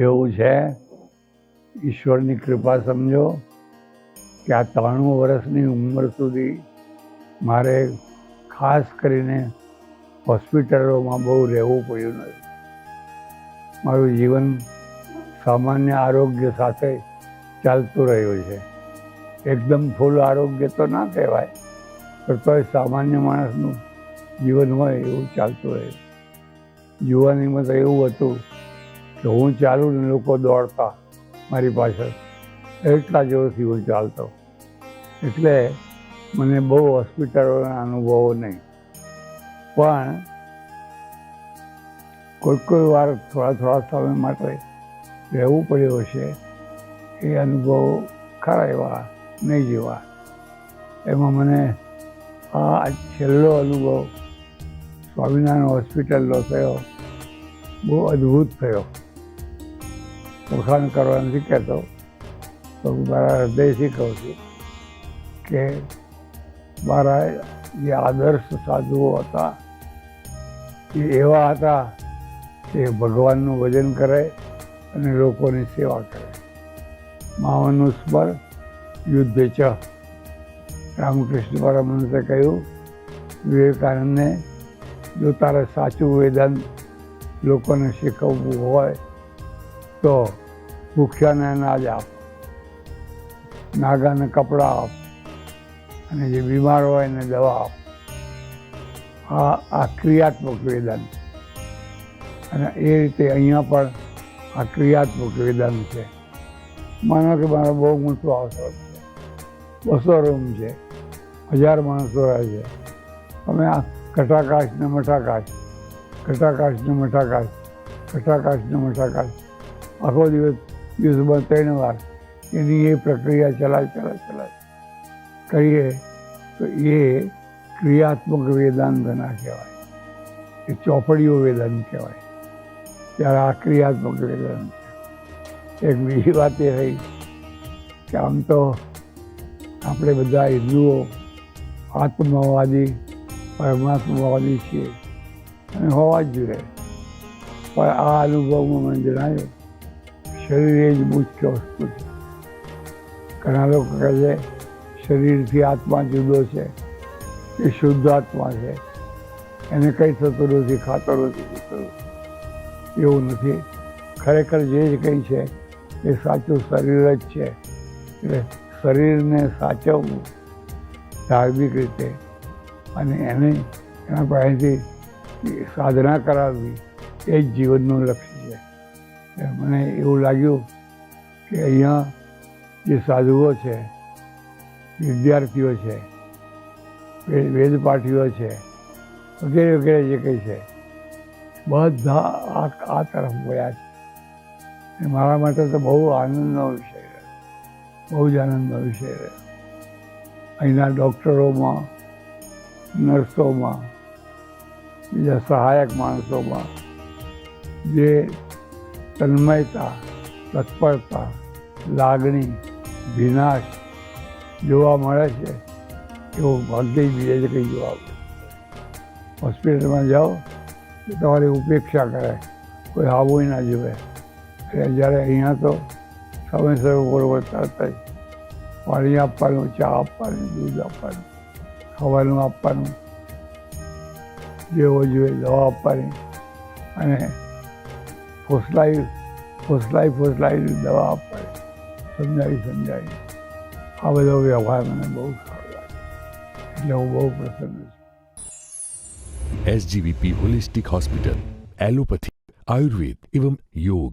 એવું છે? ઈશ્વરની કૃપા સમજો કે આ ત્રાણું વર્ષની ઉંમર સુધી મારે ખાસ કરીને હોસ્પિટલોમાં બહુ રહેવું પડ્યું નથી. મારું જીવન સામાન્ય આરોગ્ય સાથે ચાલતું રહ્યું છે. એકદમ ફૂલ આરોગ્ય તો ના કહેવાય, પણ તોય સામાન્ય માણસનું જીવન હોય એવું ચાલતું રહ્યું. યુવાનીમાં તો એવું હતું કે હું ચાલું ને લોકો દોડતા મારી પાછળ. એટલા જોરથી હું ચાલતો. એટલે મને બહુ હોસ્પિટલોના અનુભવો નહીં. પણ કોઈ કોઈ વાર થોડા થોડા સમય માટે રહેવું પડ્યું હશે. એ અનુભવ ખરા એવા નહીં જેવા. એમાં મને આ છેલ્લો અનુભવ સ્વામિનારાયણ હોસ્પિટલનો થયો. બહુ અદ્ભુત થયો. વખાણ કરવા નથી કહેતો તો મારા હૃદયથી કહું છું કે મારા જે આદર્શ સાધુઓ હતા, એ એવા હતા કે ભગવાનનું ભજન કરે અને લોકોની સેવા કરે. માવાનું સ્મર યુદ્ધ ચ. રામકૃષ્ણ પરમહંસે કહ્યું, વિવેકાનંદને જો તારે સાચું વેદાંત લોકોને શીખવવું હોય તો ભૂખ્યાને અનાજ આપ, નાગાને કપડાં આપ, અને જે બીમાર હોય એને દવા આપ. આ આ ક્રિયાત્મક વેદન અને એ રીતે અહીંયા પણ આ ક્રિયાત્મક વેદન છે. માનો કે મારો બહુ મોટો આશ્રમ છે. બસો રૂમ છે. હજાર માણસો રહે છે. અમે આ કટાકાશ ને મઠાકાશ કટાકાશ ને મઠાકાશ કટાકાશ ને મઠાકાશ આખો દિવસ દિવસમાં ત્રણ વાર એની એ પ્રક્રિયા ચલાય ચલાય ચલાય. કરીએ તો એ ક્રિયાત્મક વેદાંત ના કહેવાય. એ ચોપડીઓ વેદાંત કહેવાય. ત્યારે આ ક્રિયાત્મક વેદાંત એક બીજી વાત એ રહી કે આમ તો આપણે બધા હિન્દુઓ આત્મવાદી, પરમાત્માવાદી છીએ. અને હોવા જ જોઈએ. પણ આ અનુભવમાં મને જણાવ્યું શરીર જ મુખ્ય વસ્તુ છે. ઘણા લોકો કહે છે, શરીરથી આત્મા જુદો છે, એ શુદ્ધ આત્મા છે. એને કંઈ થતું નથી, ખાતો નથી. એવું નથી. ખરેખર જે જ કંઈ છે, એ સાચું શરીર જ છે. એટલે શરીરને સાચવવું ધાર્મિક રીતે અને એને એના પાસેથી સાધના કરાવવી એ જ જીવનનું લક્ષ્ય મને એવું લાગ્યું કે અહીંયા જે સાધુઓ છે, વિદ્યાર્થીઓ છે વેદપાઠીઓ છે, વગેરે વગેરે જે કંઈ છે, બધા આ આ તરફ ગયા છે. મારા માટે તો બહુ આનંદનો વિષય રહ્યો. બહુ જ આનંદનો વિષય રહ્યો. અહીંના ડૉક્ટરોમાં, નર્સોમાં, બીજા સહાયક માણસોમાં, જે તન્મયતા, તત્પરતા, લાગણી, વિનાશ જોવા મળે છે, એવું ભાગ્ય બીજે કંઈ જોવા મળે. હોસ્પિટલમાં જાઓ, તો તમારી ઉપેક્ષા કરે, કોઈ આવું ના જોવે એટલે જ્યારે અહીંયા તો સમયસર બરોબર તરત જ પાણી આપવાનું, ચા આપવાની, દૂધ આપવાનું ખાવાનું આપવાનું, જેવો જોઈએ દવા આપવાની. અને ફોસલાઈ ફોસલાઈ ફોસલાઈ દવા આપવાની સમજાવી સમજાવી આ બધો વ્યવહાર મને બહુ સારો લાગે એટલે હું બહુ પ્રસન્ન છું. SGVP holistic hospital allopathy Ayurveda એવં યોગ